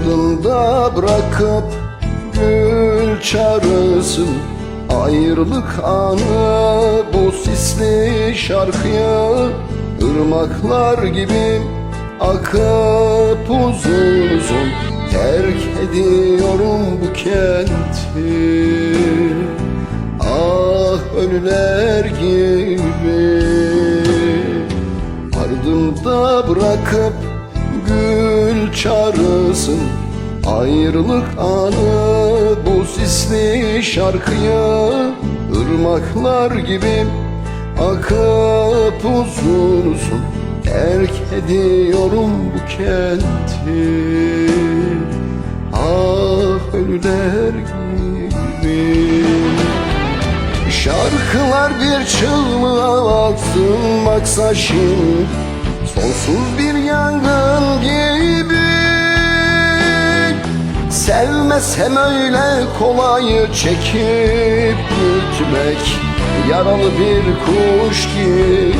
Ardımda bırakıp gül çağrısın Ayrılık anı bu sisli şarkıya Irmaklar gibi akıp uzun uzun Terk ediyorum bu kenti. Ah ölüler gibi. Ardımda bırakıp gül çağrısın Ayrılık anı bu sisli şarkıya Irmaklar gibi akıp uzun uzun Terk ediyorum bu kenti. Ah ölüler gibi. Şarkılar bir çığlığa atsın baksa şimdi Sonsuz bir yangın gibi Sevmesem öyle kolay çekip gitmek Yaralı bir kuş gibi.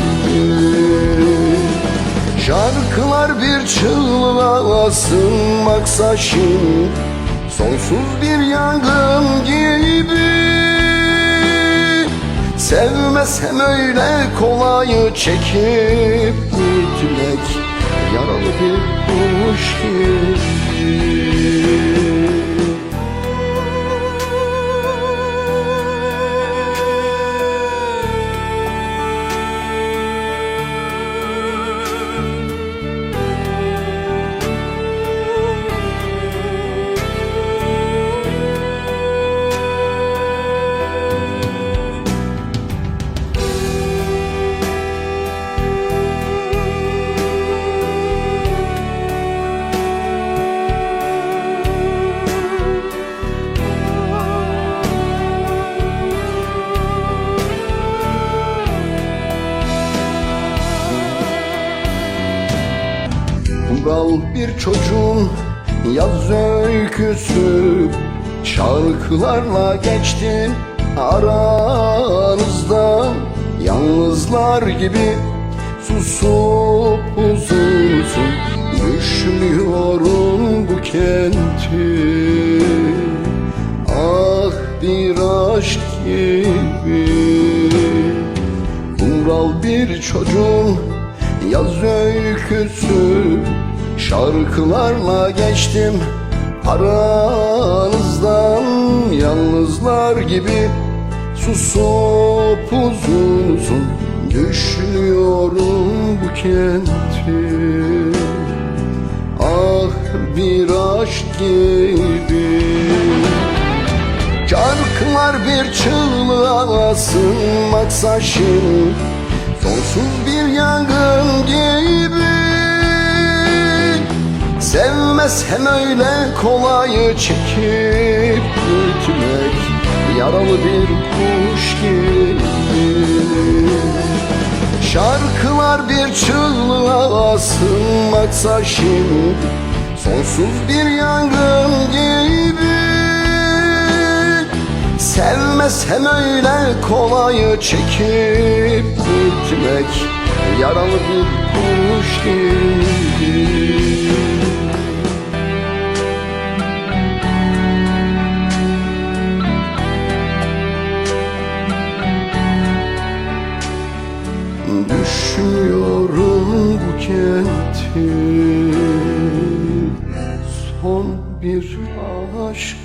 Şarkılar bir çığlığa atsın baksa şimdi Sonsuz bir yangın gibi. Sevmesem öyle kolay çekip gitmek Yaralı bir kuş gibi Kural bir çocuğun yaz öyküsü. Şarkılarla geçtim aranızdan Yalnızlar gibi susup uzun Düşünüyorum bu kenti. Ah bir aşk gibi. Kumral bir çocuğun yaz öyküsü Şarkılarla geçtim aranızdan. Yalnızlar gibi susup uzun uzun Düşünüyorum bu kenti. Ah bir aşk gibi. Şarkılar bir çığlığa sığınmaksa şimdi Sonsuz bir yangın gibi Sevmesem öyle kolay çekip gitmek Yaralı bir kuş gibi Şarkılar bir çığlığa sığınmaksa şimdi Sonsuz bir yangın gibi. Sevmesem öyle kolay çekip gitmek Yaralı bir kuş gibi Düşünüyorum bu kenti. Son bir aşk